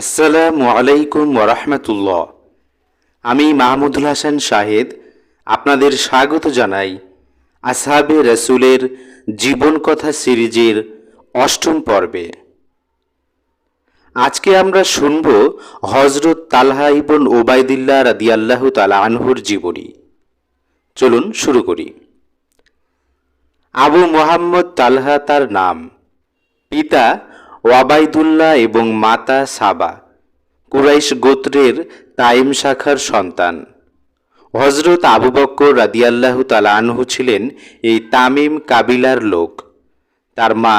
আসসালামু আলাইকুম ওরহমতুল্লাহ আমি মাহমুদুল হাসান শাহেদ আপনাদের স্বাগত জানাই আসহাবে রসুলের জীবন কথা সিরিজের অষ্টম পর্বে। আজকে আমরা শুনব হজরত তালহা ইবন ওবায়দুল্লাহ রাদিয়াল্লাহ তালা আনহুর জীবনী। চলুন শুরু করি। আবু মোহাম্মদ তালহা তার নাম, পিতা ওয়াবাইদুল্লাহ এবং মাতা সাবা, কুরাইশ গোত্রের তাইম শাখার সন্তান। হজরত আবু বক্কর রাদিয়াল্লাহু তালা আনহু ছিলেন এই তামিম কাবিলার লোক। তার মা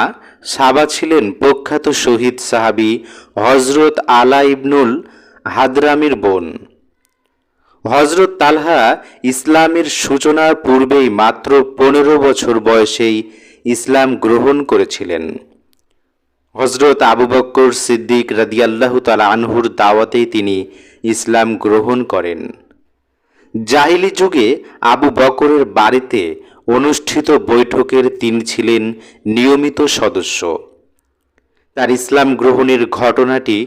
সাবা ছিলেন প্রখ্যাত শহীদ সাহাবি হজরত আলা ইবনুল হাদরামির বোন। হজরত তালহা ইসলামের সূচনার পূর্বেই মাত্র পনেরো বছর বয়সেই ইসলাম গ্রহণ করেছিলেন। হজরত আবু বক্কর সিদ্দিক রাদিয়াল্লাহু তালা আনহুর দাওয়াতেই তিনি ইসলাম গ্রহণ করেন। জাহিলি যুগে আবু বকরের বাড়িতে অনুষ্ঠিত বৈঠকের তিনি ছিলেন নিয়মিত সদস্য। তার ইসলাম গ্রহণের ঘটনাটি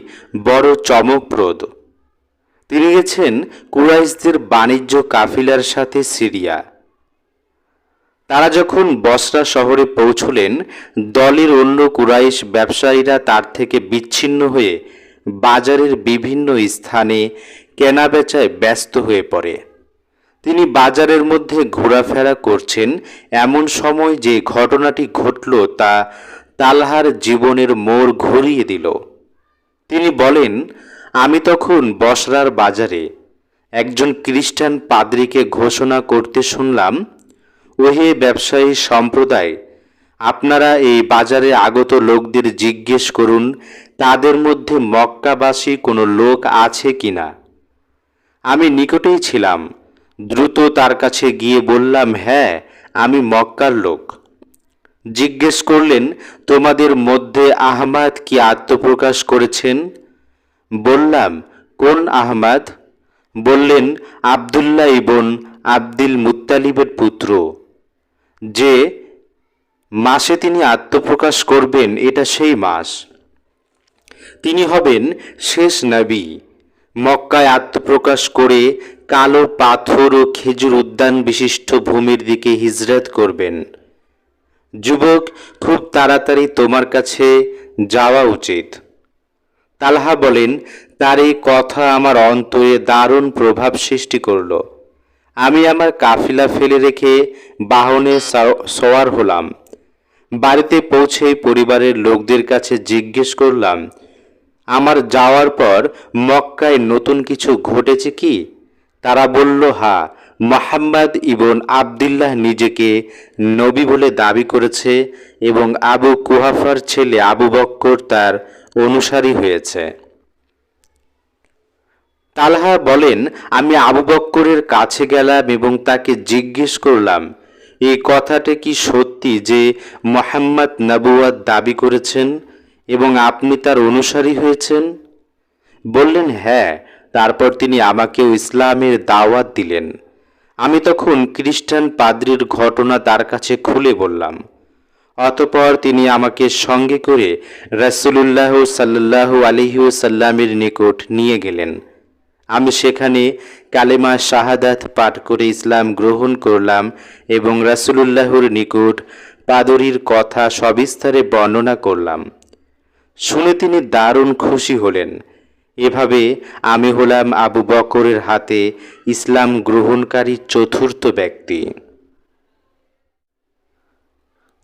বড় চমকপ্রদ। তিনি গেছেন কুরাইশদের বাণিজ্য কাফিলার সাথে সিরিয়া। তারা যখন বসরা শহরে পৌঁছলেন, দলের অন্য কুরাইশ ব্যবসায়ীরা তার থেকে বিচ্ছিন্ন হয়ে বাজারের বিভিন্ন স্থানে কেনাবেচায় ব্যস্ত হয়ে পড়ে। তিনি বাজারের মধ্যে ঘোরাফেরা করছেন, এমন সময় যে ঘটনাটি ঘটল তা তালহার জীবনের মোড় ঘুরিয়ে দিল। তিনি বলেন, আমি তখন বসরার বাজারে একজন খ্রিস্টান পাদ্রীকে ঘোষণা করতে শুনলাম ওহে ব্যবসায়ী সম্প্রদায়, আপনারা এই বাজারে আগত লোকদের জিজ্ঞেস করুন, তাদের মধ্যে মক্কাবাসী কোনো লোক আছে কি না আমি নিকটেই ছিলাম, দ্রুত তার কাছে গিয়ে বললাম হ্যাঁ আমি মক্কার লোক। জিজ্ঞেস করলেন, তোমাদের মধ্যে আহমাদ কি আত্মপ্রকাশ করেছেন? বললাম, কোন আহমাদ? বললেন, আবদুল্লাহ ইবন আব্দুল মুত্তালিবের পুত্র। যে মাসে তিনি আত্মপ্রকাশ করবেন, এটা সেই মাস। তিনি হবেন শেষ নবী। মক্কায় আত্মপ্রকাশ করে কালো পাথর ও খেজুর উদ্যান বিশিষ্ট ভূমির দিকে হিজরত করবেন। যুবক, খুব তাড়াতাড়ি তোমার কাছে যাওয়া উচিত। তালহা বলেন, তার এই কথা আমার অন্তরে দারুণ প্রভাব সৃষ্টি করল। আমি আমার কাফিলা ফেলে রেখে বাহনে সাও- সওয়ার হলাম। বাড়িতে পৌঁছে পরিবারের লোকদের কাছে জিজ্ঞেস করলাম, আমার যাওয়ার পর মক্কায় নতুন কিছু ঘটেছে কি? তারা বলল, হা, মোহাম্মদ ইবন আবদুল্লাহ নিজেকে নবী বলে দাবি করেছে এবং আবু কুহাফার ছেলে আবু বক্কর তার অনুসারী হয়েছে। তালহা বলেন, আমি আবু বক্করের কাছে গেলাম এবং তাকে জিজ্ঞেস করলাম, এই কথাটা কি সত্যি যে মোহাম্মদ নবুয়াদ দাবি করেছেন এবং আপনি তার অনুসারী হয়েছেন? বললেন হ্যাঁ। তারপর তিনি আমাকেও ইসলামের দাওয়াত দিলেন। আমি তখন খ্রিস্টান পাদ্রির ঘটনা তার কাছে খুলে বললাম। অতপর তিনি আমাকে সঙ্গে করে রাসূলুল্লাহ সাল্লাল্লাহু আলাইহি সাল্লামের নিকট নিয়ে গেলেন। আমি সেখানে কালেমা শাহাদাত পাঠ করে ইসলাম গ্রহণ করলাম এবং রাসূলুল্লাহর নিকট পাদরির কথা সবিস্তারে বর্ণনা করলাম। শুনে তিনি দারুণ খুশি হলেন। এভাবে আমি হলাম আবু বকরের হাতে ইসলাম গ্রহণকারী চতুর্থ ব্যক্তি।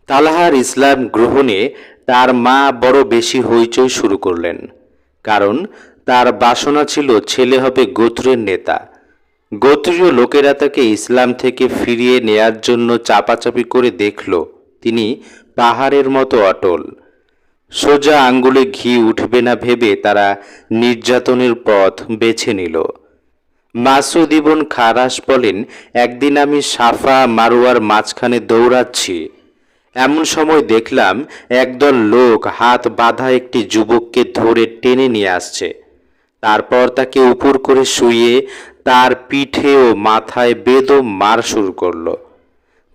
তালাহার ইসলাম গ্রহণে তার মা বড় বেশি হইচই শুরু করলেন। কারণ তার বাসনা ছিল, ছেলে হবে গোত্রের নেতা। গোত্রীয় লোকেরা তাকে ইসলাম থেকে ফিরিয়ে নেয়ার জন্য চাপাচাপি করে দেখল, তিনি পাহাড়ের মতো অটল। সোজা আঙ্গুলে ঘি উঠবে না ভেবে তারা নির্যাতনের পথ বেছে নিল। মাসুদ ইবন খারাস বলেন, একদিন আমি সাফা মারোয়ার মাঝখানে দৌড়াচ্ছি। এমন সময় দেখলাম, একদল লোক হাত বাঁধা একটি যুবককে ধরে টেনে নিয়ে আসছে। তারপর তাকে উপর করে শুয়ে তার পিঠে ও মাথায় বেদম মার শুরু করল।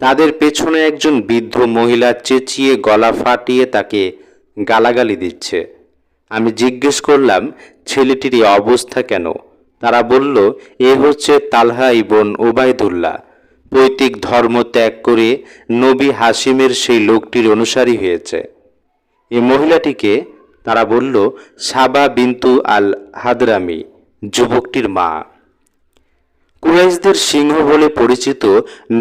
তাদের পেছনে একজন বৃদ্ধ মহিলা চেঁচিয়ে গলা ফাটিয়ে তাকে গালাগালি দিচ্ছে। আমি জিজ্ঞেস করলাম, ছেলেটির এই অবস্থা কেন? তারা বলল, এ হচ্ছে তালহা ইবন ওবায়দুল্লাহ পৈতৃক ধর্ম ত্যাগ করে নবী হাসিমের সেই লোকটির অনুসারী হয়েছে। এই মহিলাটিকে তারা বলল, সাবা বিন্তু আল হাদরামি যুবকটির মা। কুরাইশদের সিংহ বলে পরিচিত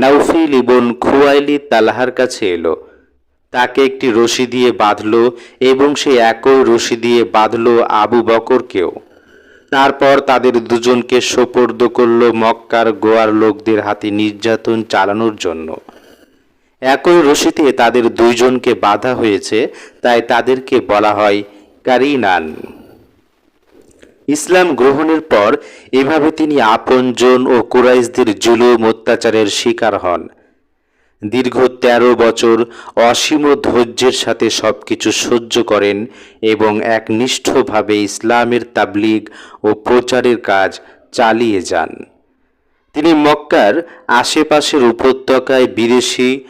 নাউফিল ইবন খুয়াইলি তালাহার কাছে এলো। তাকে একটি রশি দিয়ে বাঁধল এবং সে একই রশি দিয়ে বাঁধল আবু বকরকেও। তারপর তাদের দুজনকে সোপর্দ করল মক্কার গোয়ার লোকদের হাতে নির্যাতন চালানোর জন্য। একই রশিতে তাদের দুইজনকে বাধা হয়েছে, তাই তাদেরকে বলা হয় কারিনান। ইসলাম গ্রহণের পর এভাবে তিনি আপনজন ও কুরাইশদের জুলুম অত্যাচারের শিকার হন। দীর্ঘ ১৩ বছর অসীম ধৈর্যের সাথে সবকিছু সহ্য করেন এবং একনিষ্ঠভাবে ইসলামের তাবলিগ ও প্রচারের কাজ চালিয়ে যান। তিনি মক্কার আশেপাশের উপত্যকায় বিদেশি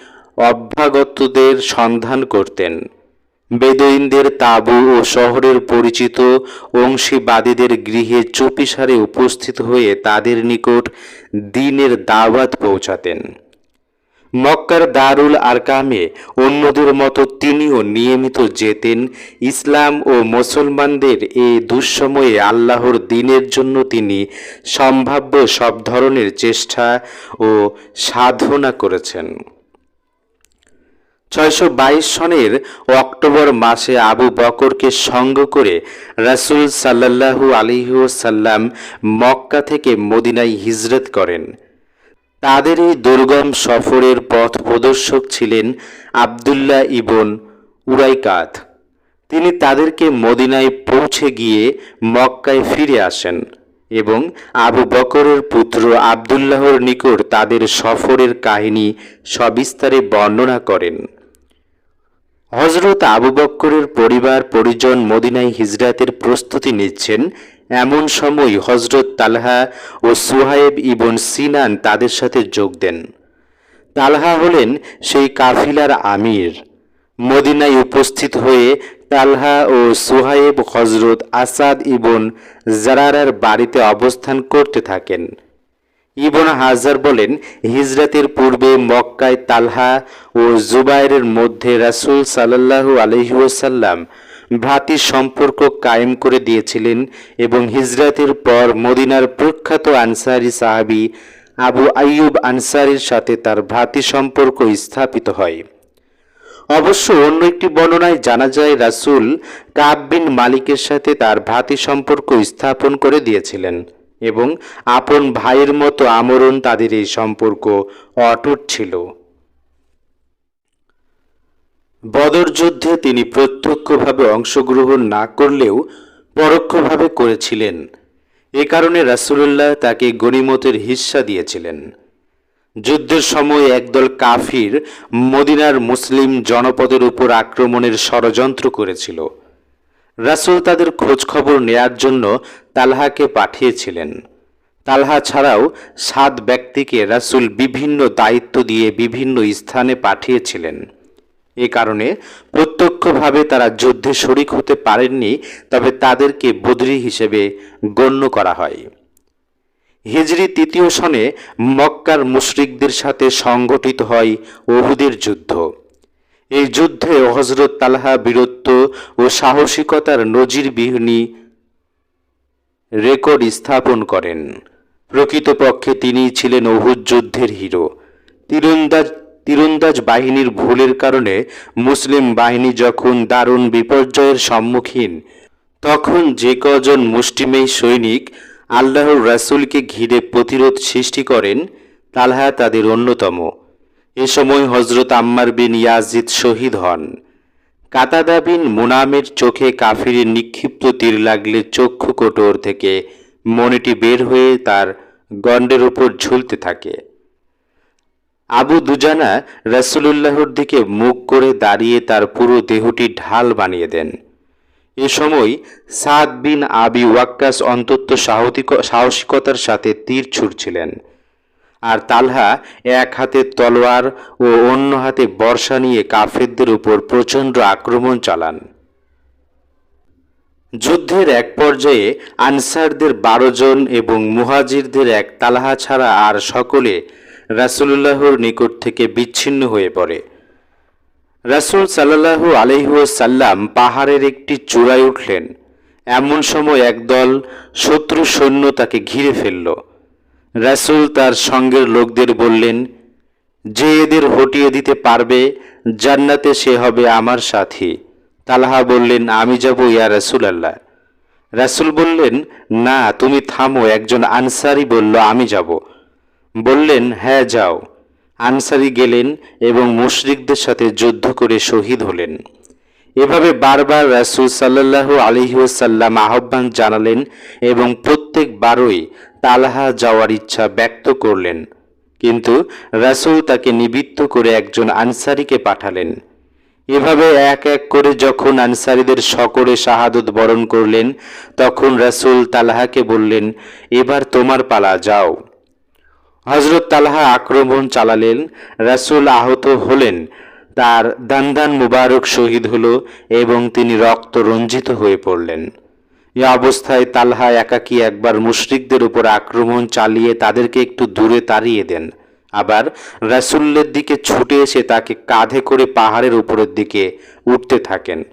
অভ্যাগতদের সন্ধান করতেন। বেদুইনদের তাঁবু ও শহরের পরিচিত অংশীবাদীদের গৃহে চুপিসারে উপস্থিত হয়ে তাদের নিকট দিনের দাওয়াত পৌঁছাতেন। মক্কার দারুল আরকামে অন্যদের মতো তিনিও নিয়মিত যেতেন। ইসলাম ও মুসলমানদের এই দুঃসময়ে আল্লাহর দিনের জন্য তিনি সম্ভাব্য সব ধরনের চেষ্টা ও সাধনা করেছেন। ছয়শো বাইশ সনের অক্টোবর মাসে আবু বকরকে সঙ্গ করে রাসূল সাল্লাল্লাহু আলাইহি সাল্লাম মক্কা থেকে মদিনায় হিজরত করেন। তাদের এই দুর্গম সফরের পথ প্রদর্শক ছিলেন আবদুল্লাহ ইবন উরাইকাত। তিনি তাদেরকে মদিনায় পৌঁছে গিয়ে মক্কায় ফিরে আসেন এবং আবু বকরের পুত্র আবদুল্লাহর নিকট তাদের সফরের কাহিনী সবিস্তারে বর্ণনা করেন। হজরত আবু বক্করের পরিবার, পরিজন মদিনায় হিজরাতের প্রস্তুতি নিচ্ছেন। এমন সময় হজরত তালহা ও সুহায়েব ইবন সিনান তাদের সাথে যোগ দেন। তালহা হলেন সেই কাফিলার আমির। মদিনায় উপস্থিত হয়ে তালহা ও সুহায়েব হজরত আসাদ ইবন জারারার বাড়িতে অবস্থান করতে থাকেন। ইবন হাজার বলেন, হিজরাতের পূর্বে মক্কায় তালহা ও জুবাইরের মধ্যে রাসূল সাল্লাল্লাহু আলাইহি ওয়াসাল্লাম ভ্রাতৃ সম্পর্ক কায়েম করে দিয়েছিলেন এবং হিজরাতের পর মদিনার প্রখ্যাত আনসারি সাহাবী আবু আইয়ুব আনসারির সাথে তার ভ্রাতৃ সম্পর্ক স্থাপিত হয়। অবশ্য অন্য একটি বর্ণনায় জানা যায়, রাসূল কাব বিন মালিকের সাথে তার ভ্রাতৃ সম্পর্ক স্থাপন করে দিয়েছিলেন। এবং আপন ভাইয়ের মতো আমরণ তাদের এই সম্পর্ক অটুট ছিল। বদর যুদ্ধে তিনি প্রত্যক্ষভাবে অংশগ্রহণ না করলেও পরোক্ষভাবে করেছিলেন। এ কারণে রাসূলুল্লাহ তাকে গনিমতের হিস্সা দিয়েছিলেন। যুদ্ধের সময় একদল কাফির মদিনার মুসলিম জনপদের উপর আক্রমণের ষড়যন্ত্র করেছিল। রাসূল তাদের খোঁজ খবর নেয়ার জন্য তালহাকে পাঠিয়েছিলেন। তালহা ছাড়াও সাত ব্যক্তিকে রাসূল বিভিন্ন দায়িত্ব দিয়ে বিভিন্ন স্থানে পাঠিয়েছিলেন। এ কারণে প্রত্যক্ষভাবে তারা যুদ্ধে শরিক হতে পারেননি, তবে তাদেরকে বদরি হিসেবে গণ্য করা হয়। হিজরি তৃতীয় সনে মক্কার মুশরিকদের সাথে সংগঠিত হয় ওহুদের যুদ্ধ। এই যুদ্ধে হজরত তালহা বীরত্ব ও সাহসিকতার নজিরবিহীনী রেকর্ড স্থাপন করেন। প্রকৃতপক্ষে তিনি ছিলেন অহুদ যুদ্ধের হিরো। তীরন্দাজ তীরন্দাজ বাহিনীর ভুলের কারণে মুসলিম বাহিনী যখন দারুণ বিপর্যয়ের সম্মুখীন, তখন যে কজন মুষ্টিমেয় সৈনিক আল্লাহর রাসূলকে ঘিরে প্রতিরোধ সৃষ্টি করেন, তালহা তাদের অন্যতম। এ সময় হজরত আম্মার বিন ইয়াজিদ শহীদ হন। কাতাদা বিন মুনামের চোখে কাফিরের নিক্ষিপ্ত তীর লাগলে চক্ষু কোটর থেকে মনিটি বের হয়ে তার গণ্ডের উপর ঝুলতে থাকে। আবু দুজানা রাসূলুল্লাহর দিকে মুখ করে দাঁড়িয়ে তার পুরো দেহটি ঢাল বানিয়ে দেন। এ সময় সাদ বিন আবি ওয়াক্কাস অন্তত সাহসিকতার সাথে তীর ছুড়ছিলেন। আর তালহা এক হাতে তলোয়ার ও অন্য হাতে বর্ষা নিয়ে কাফেরদের উপর প্রচণ্ড আক্রমণ চালান। যুদ্ধের এক পর্যায়ে আনসারদের বারো জন এবং মুহাজিরদের এক তালাহা ছাড়া আর সকলে রাসূলুল্লাহর নিকট থেকে বিচ্ছিন্ন হয়ে পড়ে। রাসূল সাল্লাল্লাহু আলহিহাসাল্লাম পাহাড়ের একটি চূড়ায় উঠলেন। এমন সময় একদল শত্রু সৈন্য তাকে ঘিরে ফেলল। রাসূল তার সঙ্গের লোকদের বললেন, যে এদের হটিয়ে দিতে পারবে, জান্নাতে সে হবে আমার সাথী। তালাহা বললেন, আমি যাব ইয়া রাসূল আল্লাহ রাসূল বললেন, না, তুমি থামো। একজন আনসারি বলল, আমি যাব। বললেন হ্যাঁ যাও। আনসারি গেলেন এবং মুশরিকদের সাথে যুদ্ধ করে শহীদ হলেন। এভাবে বারবার রাসূল সাল্লাল্লাহু আলহিউসাল্লাম আহ্বান জানালেন এবং প্রত্যেকবারই তালাহা যাওয়ার ইচ্ছা ব্যক্ত করলেন। কিন্তু রাসূল তাকে নিবৃত্ত করে একজন আনসারিকে পাঠালেন। এভাবে এক এক করে যখন আনসারিদের সকলে শাহাদত বরণ করলেন, তখন রাসূল তালাহাকে বললেন, এবার তোমার পালা যাও। হজরত তালাহা আক্রমণ চালালেন, রাসূল আহত হলেন তার দান্দান মুবারক শহীদ হল এবং তিনি রক্ত রঞ্জিত হয়ে পড়লেন। এ অবস্থায় তালহা একাকী একবার মুশরিকদের উপর আক্রমণ চালিয়ে তাদেরকে একটু দূরে তাড়িয়ে দেন। আবার রাসুল্লের দিকে ছুটে এসে তাকে কাঁধে করে পাহাড়ের উপরের দিকে উঠতে থাকেন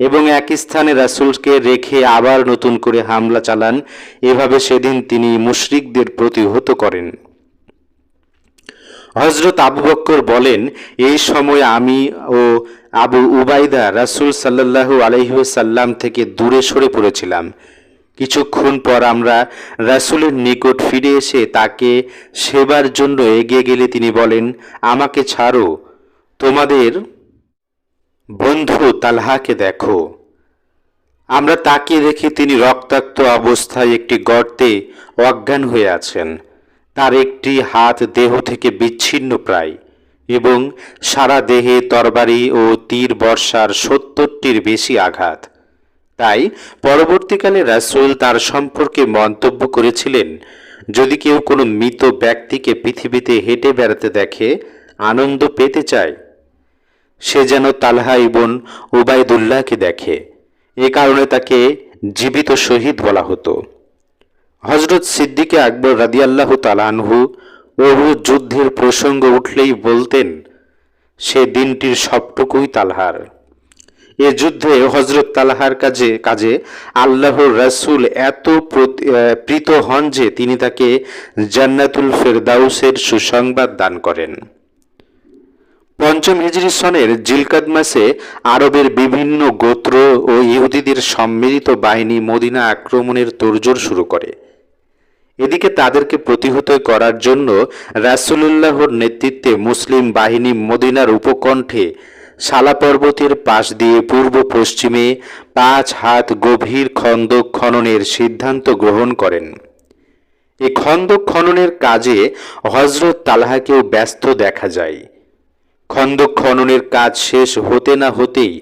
এবং এক স্থানে রাসুলকে রেখে আবার নতুন করে হামলা চালান। এভাবে সেদিন তিনি মুশরিকদের প্রতিহত করেন। হজরত আবু বক্কর বলেন, এই সময় আমি ও আবু উবাইদা রাসুল সাল্লাহু আলহিসাল্লাম থেকে দূরে সরে পড়েছিলাম। কিছুক্ষণ পর আমরা রাসুলের নিকট ফিরে এসে তাকে সেবার জন্য এগিয়ে গেলে তিনি বলেন, আমাকে ছাড়ো, তোমাদের বন্ধু তালহাকে দেখো। আমরা তাকে দেখে তিনি রক্তাক্ত অবস্থায় একটি গর্তে অজ্ঞান হয়ে আছেন। তার একটি হাত দেহ থেকে বিচ্ছিন্ন প্রায় এবং সারা দেহে তরবারি ও তীর বর্ষার সত্তরটির বেশি আঘাত। তাই পরবর্তীকালে রাসুল তার সম্পর্কে মন্তব্য করেছিলেন, যদি কেউ কোনো মৃত ব্যক্তিকে পৃথিবীতে হেঁটে বেড়াতে দেখে, আনন্দ পেতে চায়। সে যেন তালহা ইবন ওবায়দুল্লাহকে দেখে। এ কারণে তাকে জীবিত শহীদ বলা হতো। হজরত সিদ্দিকে আকবর রাদিয়াল্লাহু তালানহু ওহু যুদ্ধের প্রসঙ্গ উঠলেই বলতেন, সে দিনটির সবটুকুই তালহার। এ যুদ্ধে হজরত তালহার কাজে কাজে আল্লাহর রাসূল এত প্রতি- হন যে তিনি তাকে জান্নাতুল ফেরদাউসের সুসংবাদ দান করেন। পঞ্চম হিজরি সনের জিলকাদ মাসে আরবের বিভিন্ন গোত্র ও ইহুদিদের সম্মিলিত বাহিনী মদিনা আক্রমণের তোড়জোড় শুরু করে। এদিকে তাদেরকে প্রতিহত করার জন্য রাসূলুল্লাহর নেতৃত্বে মুসলিম বাহিনী মদিনার উপকণ্ঠে শালা পর্বতের পাশ দিয়ে পূর্ব পশ্চিমে পাঁচ হাত গভীর খন্দক খননের সিদ্ধান্ত গ্রহণ করেন। এ খন্দক খননের কাজে হজরত তালহাকেও ব্যস্ত দেখা যায়। খন্দক খননের কাজ শেষ হতে না হতেই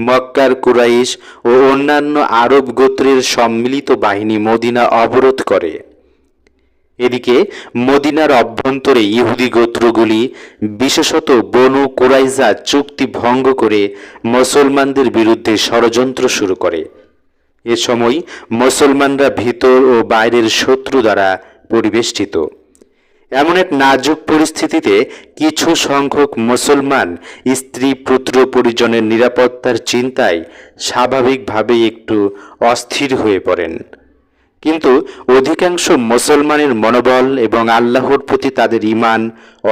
মক্কার কুরাইশ ও অন্যান্য আরব গোত্রের সম্মিলিত বাহিনী মদিনা অবরোধ করে। এদিকে মদিনার অভ্যন্তরে ইহুদি গোত্রগুলি, বিশেষত বনু কুরাইজা চুক্তি ভঙ্গ করে মুসলমানদের বিরুদ্ধে ষড়যন্ত্র শুরু করে। এ সময় মুসলমানরা ভিতর ও বাইরের শত্রু দ্বারা পরিবেষ্টিত। এমন এক নাজুক পরিস্থিতিতে কিছু সংখ্যক মুসলমান স্ত্রী পুত্র পরিজনের নিরাপত্তার চিন্তায় স্বাভাবিকভাবেই একটু অস্থির হয়ে পড়েন। কিন্তু অধিকাংশ মুসলমানের মনোবল এবং আল্লাহর প্রতি তাদের ইমান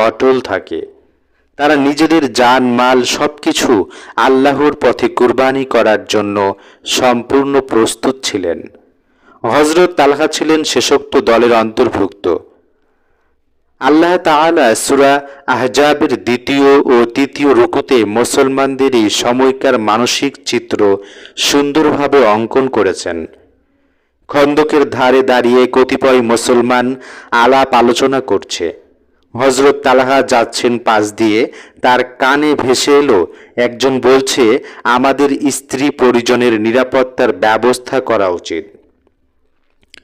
অটল থাকে। তারা নিজেদের জান, মাল সবকিছু আল্লাহর পথে কুরবানি করার জন্য সম্পূর্ণ প্রস্তুত ছিলেন। হজরত তালহা ছিলেন শেষোক্ত দলের অন্তর্ভুক্ত। আল্লাহ তাআলা সূরা আহজাবের দ্বিতীয় ও তৃতীয় রুকুতে মুসলমানদের এই সময়কার মানসিক চিত্র সুন্দরভাবে অঙ্কন করেছেন। খন্দকের ধারে দাঁড়িয়ে কতিপয় মুসলমান আলাপ আলোচনা করছে। হজরত তালাহা যাচ্ছেন পাশ দিয়ে, তার কানে ভেসে এলো, একজন বলছে, আমাদের স্ত্রী পরিজনের নিরাপত্তার ব্যবস্থা করা উচিত।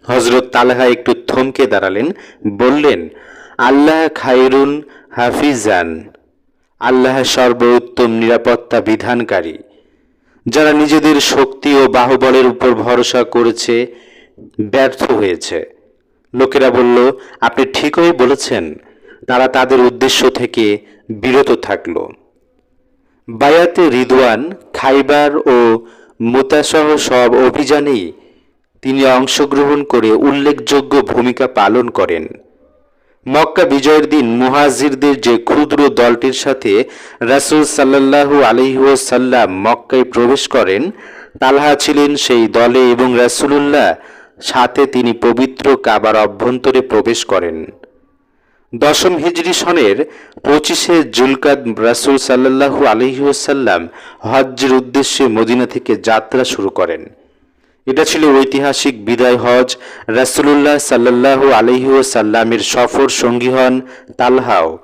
হজরত তালহা একটু থমকে দাঁড়ালেন, বললেন, আল্লাহ খায়রুন হাফিজান। আল্লাহ সর্বোত্তম নিরাপত্তা বিধানকারী। যারা নিজেদের শক্তি ও বাহুবলের উপর ভরসা করেছে ব্যর্থ হয়েছে। লোকেরা বলল, আপনি ঠিকই বলেছেন, তারা তাদের উদ্দেশ্য থেকে বিরত থাকল। বায়াতে রিদওয়ান, খাইবার ও মুতাসহ সব অভিযানেই তিনি অংশগ্রহণ করে উল্লেখযোগ্য ভূমিকা পালন করেন। মক্কা বিজয়ের দিন মুহাজিরদের যে ক্ষুদ্র দলটির সাথে রাসূল সাল্লাল্লাহু আলহিউসাল্লাম মক্কায় প্রবেশ করেন, তালহা ছিলেন সেই দলে এবং রাসূলুল্লাহ সাথে তিনি পবিত্র কাবার অভ্যন্তরে প্রবেশ করেন। দশম হিজরি সনের পঁচিশে জুলকাদ রাসূল সাল্লাল্লাহু আলহিউসাল্লাম হজ্জের উদ্দেশ্যে মদিনা থেকে যাত্রা শুরু করেন। এটা ছিল ঐতিহাসিক বিদায় হজ। রাসূলুল্লাহ সাল্লাল্লাহু আলহি সাল্লামের সফর সঙ্গী হন তালহাও।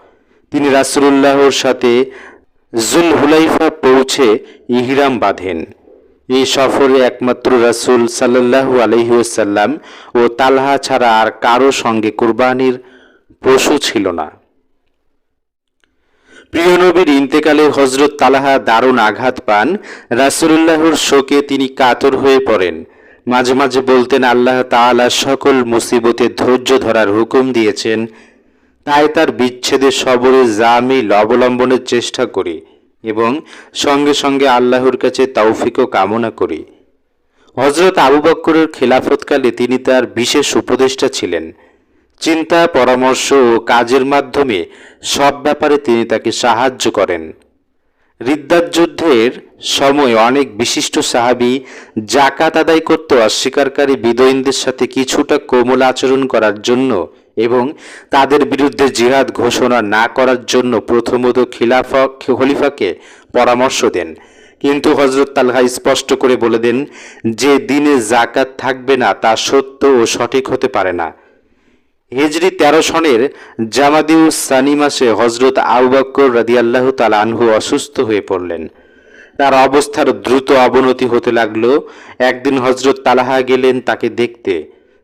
তিনি রাসূলুল্লাহর সাথে জুল হুলাইফা পৌঁছে ইহিরাম বাঁধেন। এই সফরে একমাত্র রাসূল সাল্লাল্লাহু আলহি সাল্লাম ও তালহা ছাড়া আর কারও সঙ্গে কুরবানির পশু ছিল না। প্রিয় নবীর ইন্তেকালে হজরত তালাহা দারুণ আঘাত পান। রাসূলুল্লাহর শোকে তিনি কাতর হয়ে পড়েন। মাঝে মাঝে বলতেন, আল্লাহ তাআলা সকল মুসিবতে ধৈর্য ধরার হুকুম দিয়েছেন। তাই তার বিচ্ছেদের সবরে জামিল অবলম্বনের চেষ্টা করি। এবং সঙ্গে সঙ্গে আল্লাহর কাছে তৌফিকও কামনা করি। হজরত আবু বক্করের খেলাফতকালে তিনি তার বিশেষ উপদেষ্টা ছিলেন। চিন্তা, পরামর্শ ও কাজের মাধ্যমে সব ব্যাপারে তিনি তাকে সাহায্য করেন। রিদ্দাত যুদ্ধের সময় অনেক বিশিষ্ট সাহাবি জাকাত আদায় করতে অস্বীকারী বিদয়ীনদের সাথে কিছুটা কোমল আচরণ করার জন্য এবং তাদের বিরুদ্ধে জিহাদ ঘোষণা না করার জন্য প্রথমত খিলাফা খলিফাকে পরামর্শ দেন। কিন্তু হজরত তালহা স্পষ্ট করে বলে দেন, যে দিনে জাকাত থাকবে না তা সত্য ও সঠিক হতে পারে না। হিজরি তেরো সনের জামাদিউ সানি মাসে হজরত আউবাক্কর রাদি আল্লাহ আনহু অসুস্থ হয়ে পড়লেন। তার অবস্থার দ্রুত অবনতি হতে লাগল। একদিন হজরত তালাহা গেলেন তাকে দেখতে।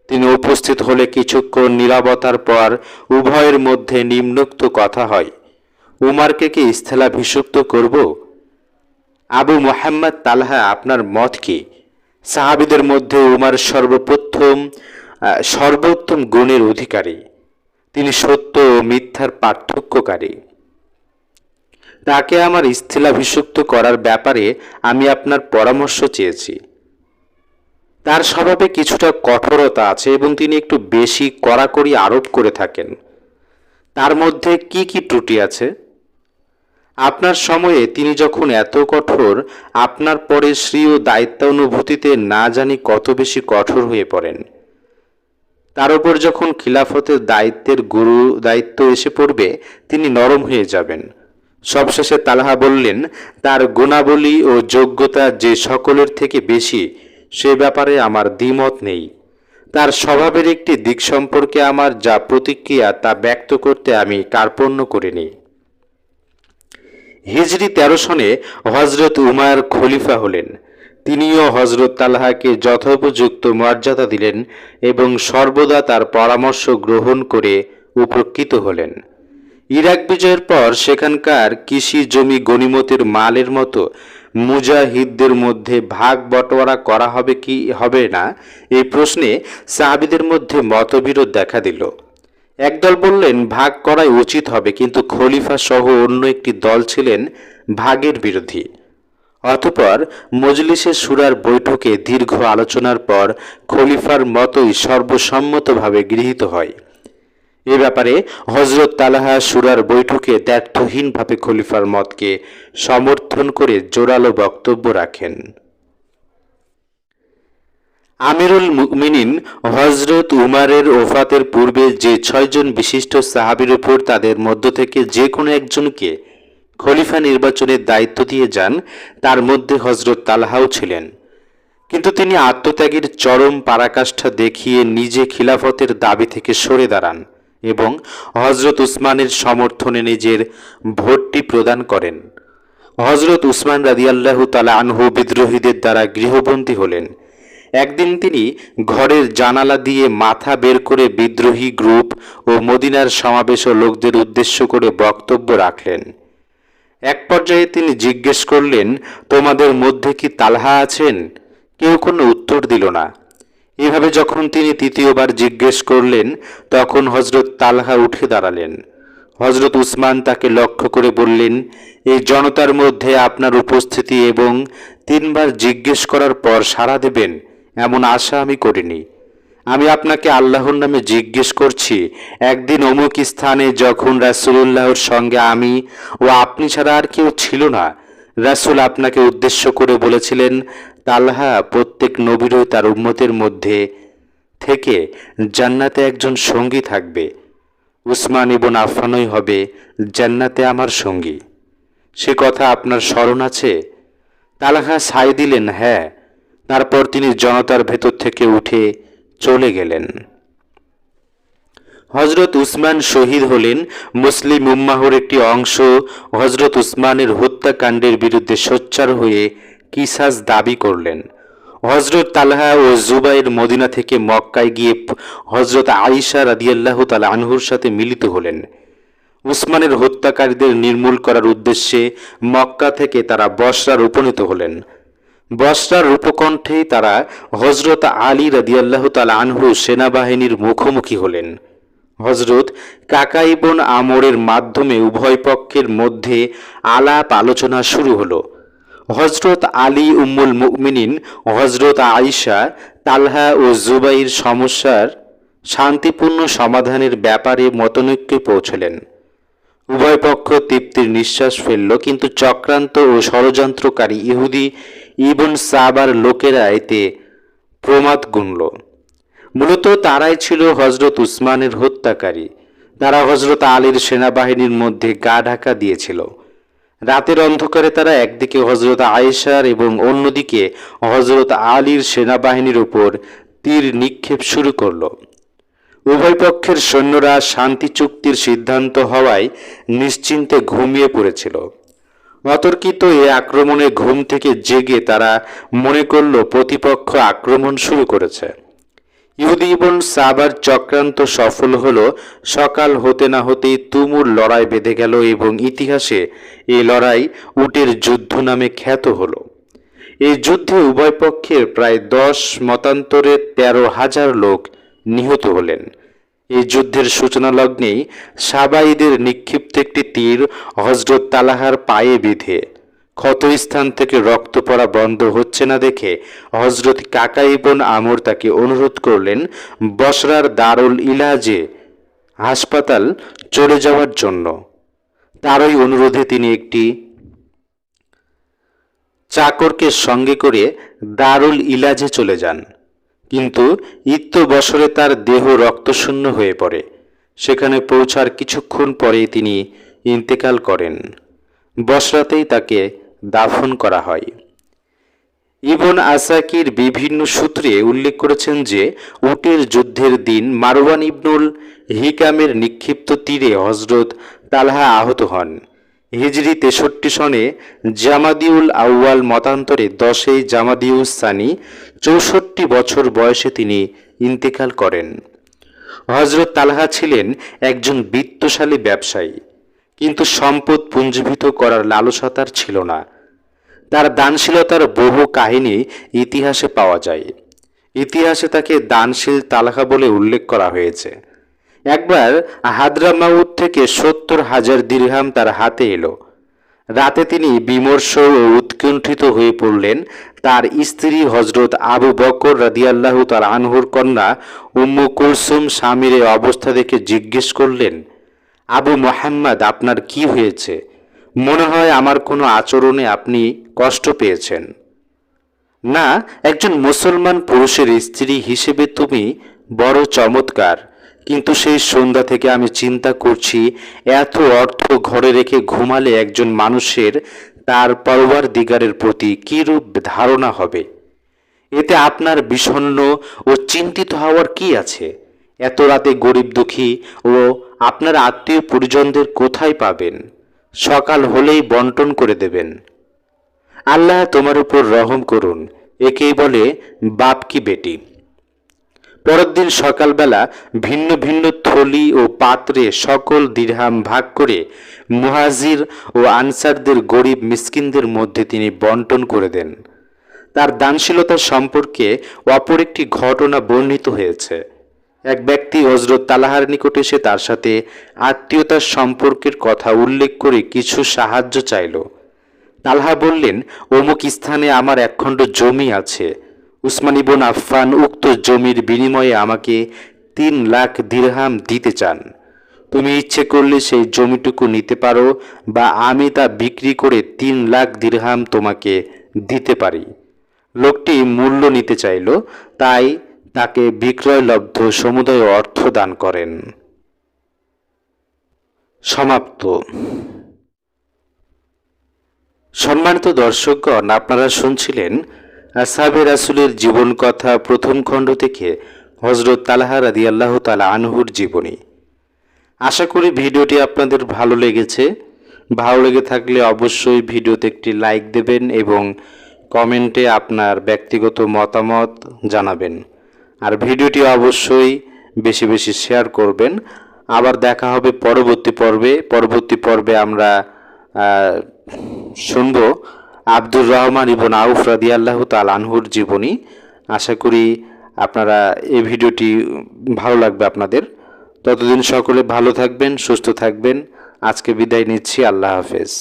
তিনি উপস্থিত হলে কিছুক্ষণ নিরাপত্তার পর উভয়ের মধ্যে নিম্নোক্ত কথা হয়। উমারকে কি স্থলাভিষিক্ত করব? আবু মোহাম্মদ তালহা, আপনার মত কি? সাহাবিদের মধ্যে উমার সর্বপ্রথম সর্বোত্তম গুণের অধিকারী। তিনি সত্য ও মিথ্যার পার্থক্যকারী। তাকে আমার স্থিলাভিষিক্ত করার ব্যাপারে আমি আপনার পরামর্শ চেয়েছি। তার স্বভাবে কিছুটা কঠোরতা আছে এবং তিনি একটু বেশি কড়াকড়ি আরোপ করে থাকেন। তার মধ্যে কি কি ত্রুটি আছে? আপনার সময়ে তিনি যখন এত কঠোর, আপনার পরে শ্রী ও দায়িত্বানুভূতিতে না জানি কত বেশি কঠোর হয়ে পড়েন। তার উপর যখন খিলাফতের দায়িত্বের গুরু দায়িত্ব এসে পড়বে, তিনি নরম হয়ে যাবেন। সবশেষে তালহা বললেন, তার গুণাবলী ও যোগ্যতা যে সকলের থেকে বেশি সে ব্যাপারে আমার দ্বিমত নেই। তার স্বভাবের একটি দিক সম্পর্কে আমার যা প্রতিক্রিয়া তা ব্যক্ত করতে আমি কার্পণ্য করিনি। হিজরি তেরো সনে হজরত উমার খলিফা হলেন। তিনিও হজরত তালহাকে যথোপযুক্ত মর্যাদা দিলেন এবং সর্বদা তার পরামর্শ গ্রহণ করে উপকৃত হলেন। ইরাক বিজয়ের পর সেখানকার কৃষি জমি গনিমতের মালের মতো মুজাহিদদের মধ্যে ভাগ বটোয়ারা করা হবে কি, হবে না, এই প্রশ্নে সাহাবিদের মধ্যে মতবিরোধ দেখা দিল। একদল বললেন, ভাগ করাই উচিত হবে। কিন্তু খলিফা সহ অন্য একটি দল ছিলেন ভাগের বিরোধী। অতপর মজলিসে সুরার বৈঠকে দীর্ঘ আলোচনার পর খলিফার মতই সর্বসম্মতভাবে গৃহীত হয়। এ ব্যাপারে হজরত তালাহা সুরার বৈঠকে দ্ব্যর্থহীনভাবে খলিফার মতকে সমর্থন করে জোরালো বক্তব্য রাখেন। আমিরুল মুমিনিন হজরত উমারের ওফাতের পূর্বে যে ছয়জন বিশিষ্ট সাহাবির উপর তাদের মধ্য থেকে যে কোনো একজনকে খলিফা নির্বাচনের দায়িত্ব দিয়ে যান, তার মধ্যে হজরত তালহাও ছিলেন। কিন্তু তিনি আত্মত্যাগের চরম পারাকাষ্ঠা দেখিয়ে নিজে খিলাফতের দাবি থেকে সরে দাঁড়ান। এবং হজরত উসমানের সমর্থনে নিজের ভোটটি প্রদান করেন। হজরত উসমান রাদিয়াল্লাহু তালা আনহু বিদ্রোহীদের দ্বারা গৃহবন্দী হলেন। একদিন তিনি ঘরের জানালা দিয়ে মাথা বের করে বিদ্রোহী গ্রুপ ও মদিনার সমাবেশ ও লোকদের উদ্দেশ্য করে বক্তব্য রাখলেন। এক পর্যায়ে তিনি জিজ্ঞেস করলেন, তোমাদের মধ্যে কি তালহা আছেন? কেউ কোনো উত্তর দিল না। এভাবে যখন তিনি তৃতীয়বার জিজ্ঞেস করলেন, তখন হজরত তালহা উঠে দাঁড়ালেন। হজরত উসমান তাকে লক্ষ্য করে বললেন, এই জনতার মধ্যে আপনার উপস্থিতি এবং তিনবার জিজ্ঞেস করার পর সাড়া দেবেন, এমন আশা আমি করিনি। আমি আপনাকে আল্লাহর নামে জিজ্ঞেস করছি, একদিন অমুক স্থানে যখন রাসুলুল্লাহর সঙ্গে আমি ও আপনি ছাড়া আর কেউ ছিল না, রাসুল আপনাকে উদ্দেশ্য করে বলেছিলেন তালহা প্রত্যেক নবীরই তার উম্মতের মধ্যে থেকে জান্নাতে একজন সঙ্গী থাকবে। উসমান ইবন আফানই হবে জান্নাতে আমার সঙ্গী। সে কথা আপনার স্মরণ আছে? তালাহা সাই দিলেন হ্যাঁ। তারপর তিনি জনতার ভেতর থেকে উঠে চলে গেলেন। হজরত উসমান শহীদ হলেন মুসলিম উম্মাহর একটি অংশ। হজরত উসমানের হত্যাকাণ্ডের বিরুদ্ধে সোচ্চার হয়ে কিসাস দাবি করলেন। হজরত তালহা ও জুবাইর মদিনা থেকে মক্কায় গিয়ে হজরত আইসা রাদিয়াল্লাহ তালা আনহুর সাথে মিলিত হলেন। উসমানের হত্যাকারীদের নির্মূল করার উদ্দেশ্যে মক্কা থেকে তারা বসরার উপনীত হলেন। বসরার রূপকণ্ঠেই তারা হজরত আলী রাদিয়াল্লাহ তালা আনহু সেনাবাহিনীর মুখোমুখি হলেন। হজরত কাকাইবন আমরের মাধ্যমে উভয় পক্ষের মধ্যে আলাপ আলোচনা শুরু হলো। হজরত আলী উম্মুল মুমিনিন হজরত আয়েশা, তালহা ও জুবাইর সমস্যার শান্তিপূর্ণ সমাধানের ব্যাপারে মতনৈক্যে পৌঁছলেন। উভয় পক্ষ তৃপ্তির নিঃশ্বাস ফেলল, কিন্তু চক্রান্ত ও ষড়যন্ত্রকারী ইহুদি ইবন সাবার লোকেরা এতে প্রমাদ গুনল। মূলত তারাই ছিল হজরত উসমানের হত্যাকারী। তারা হজরত আলীর সেনাবাহিনীর মধ্যে গা ঢাকা দিয়েছিল। রাতের অন্ধকারে তারা একদিকে হজরত আয়েশার এবং অন্যদিকে হজরত আলীর সেনাবাহিনীর উপর তীর নিক্ষেপ শুরু করল। উভয় পক্ষের সৈন্যরা শান্তি চুক্তির সিদ্ধান্ত হওয়ায় নিশ্চিন্তে ঘুমিয়ে পড়েছিল। অতর্কিত এ আক্রমণে ঘুম থেকে জেগে তারা মনে করল প্রতিপক্ষ আক্রমণ শুরু করেছে। ইহুদি ইবন সাবার চক্রান্ত সফল হল, সকাল হতে না হতেই তুমুর লড়াই বেঁধে গেল এবং ইতিহাসে এই লড়াই উটের যুদ্ধ নামে খ্যাত হলো। এই যুদ্ধে উভয় পক্ষের প্রায় দশ মতান্তরে তেরো হাজার লোক নিহত হলেন। এই যুদ্ধের সূচনা লগ্নেই সাবাইদের নিক্ষিপ্ত একটি তীর হজরত তালাহার পায়ে বিধে ক্ষতস্থান থেকে রক্ত পড়া বন্ধ হচ্ছে না দেখে হজরত কাকা ইবন আমর তাকে অনুরোধ করলেন, বসরার দারুল ইলাজে হাসপাতাল চলে যাওয়ার জন্য। তারই অনুরোধে তিনি একটি চাকরকে সঙ্গে করে দারুল ইলাজে চলে যান। কিন্তু ইত্য বছরে তার দেহ রক্তশূন্য হয়ে পড়ে। সেখানে পৌঁছার কিছুক্ষণ পরেই তিনি ইন্তেকাল করেন। বসরাতেই তাকে দাফন করা হয়। ইবন আসাকির বিভিন্ন সূত্রে উল্লেখ করেছেন যে, উটের যুদ্ধের দিন মারওয়ান ইবনুল হিকামের নিক্ষিপ্ত তীরে হজরত তালহা আহত হন। হিজরি তেষট্টি সনে জামাদিউল আউয়াল মতান্তরে দশই জামাদিউস সানি চৌষট্টি বছর বয়সে তিনি ইন্তেকাল করেন। হজরত তালহা ছিলেন একজন বিত্তশালী ব্যবসায়ী, কিন্তু সম্পদ পুঞ্জীভূত করার লালসতার ছিল না। তার দানশীলতার বহু কাহিনী ইতিহাসে পাওয়া যায়। ইতিহাসে তাকে দানশীল তালহা বলে উল্লেখ করা হয়েছে। একবার হাদরামাউদ থেকে সত্তর হাজার দিরহাম তার হাতে এলো। রাতে তিনি বিমর্ষ ও উৎকণ্ঠিত হয়ে পড়লেন তার স্ত্রী হজরত আবু বকর রাদিয়াল্লাহু তার আনহুর কন্যা উম্মু কুলসুম স্বামীর অবস্থা দেখে জিজ্ঞেস করলেন, আবু মোহাম্মদ, আপনার কি হয়েছে? মনে হয় আমার কোনো আচরণে আপনি কষ্ট পেয়েছেন। না, একজন মুসলমান পুরুষের স্ত্রী হিসেবে তুমি বড় চমৎকার, কিন্তু সেই সন্ধ্যা থেকে আমি চিন্তা করছি, এত অর্থ ঘরে রেখে ঘুমালে একজন মানুষের তার পরবার দিগারের প্রতি কীরূপ ধারণা হবে? এতে আপনার বিষণ্ণ ও চিন্তিত হওয়ার কি আছে? এত রাতে গরিব দুঃখী ও আপনার আত্মীয় পরিজনদের কোথায় পাবেন? সকাল হলেই বন্টন করে দেবেন। আল্লাহ তোমার উপর রহম করুন, একেই বলে বাপ কি বেটি। পরের দিন সকালবেলা ভিন্ন ভিন্ন থলি ও পাত্রে সকল দিরহাম ভাগ করে মুহাজির ও আনসারদের গরিব মিসকিনদের মধ্যে তিনি বন্টন করে দেন। তার দানশীলতা সম্পর্কে অপর একটি ঘটনা বর্ণিত হয়েছে। এক ব্যক্তি হজরত তালাহার নিকটে এসে তার সাথে আত্মীয়তার সম্পর্কের কথা উল্লেখ করে কিছু সাহায্য চাইল। তালহা বললেন, অমুক স্থানে আমার একখণ্ড জমি আছে। উসমান ইবন আফফান উক্ত জমির বিনিময়ে আমাকে তিন লাখ দিরহাম দিতে চান। তুমি ইচ্ছে করলে সেই জমিটুকু নিতে পারো বা আমি তা বিক্রি করে তিন লাখ দিরহাম তোমাকে দিতে পারি। লোকটি মূল্য নিতে চাইল, তাই তাকে বিক্রয়লব্ধ সমুদয় অর্থ দান করেন। সমাপ্ত। সম্মানিত দর্শকগণ, আপনারা শুনছিলেন আসাবে রাসুলের জীবন কথা প্রথম খণ্ড থেকে হজরত তালাহা রাদি আল্লাহ তালা আনহুর জীবনী। আশা করি ভিডিওটি আপনাদের ভালো লেগেছে। ভালো লেগে থাকলে অবশ্যই ভিডিওতে একটি লাইক দেবেন এবং কমেন্টে আপনার ব্যক্তিগত মতামত জানাবেন। আর ভিডিওটি অবশ্যই বেশি বেশি শেয়ার করবেন। আবার দেখা হবে পরবর্তী পর্বে। পরবর্তী পর্বে আমরা শুনব আব্দুর রহমান ইবন আউফ রাদি আল্লাহ তাল আনহুর জীবনী। আশা করি আপনারা এই ভিডিওটি ভালো লাগবে আপনাদের। ততদিন সকলে ভালো থাকবেন, সুস্থ থাকবেন। আজকে বিদায় নিচ্ছি। আল্লাহ হাফেজ।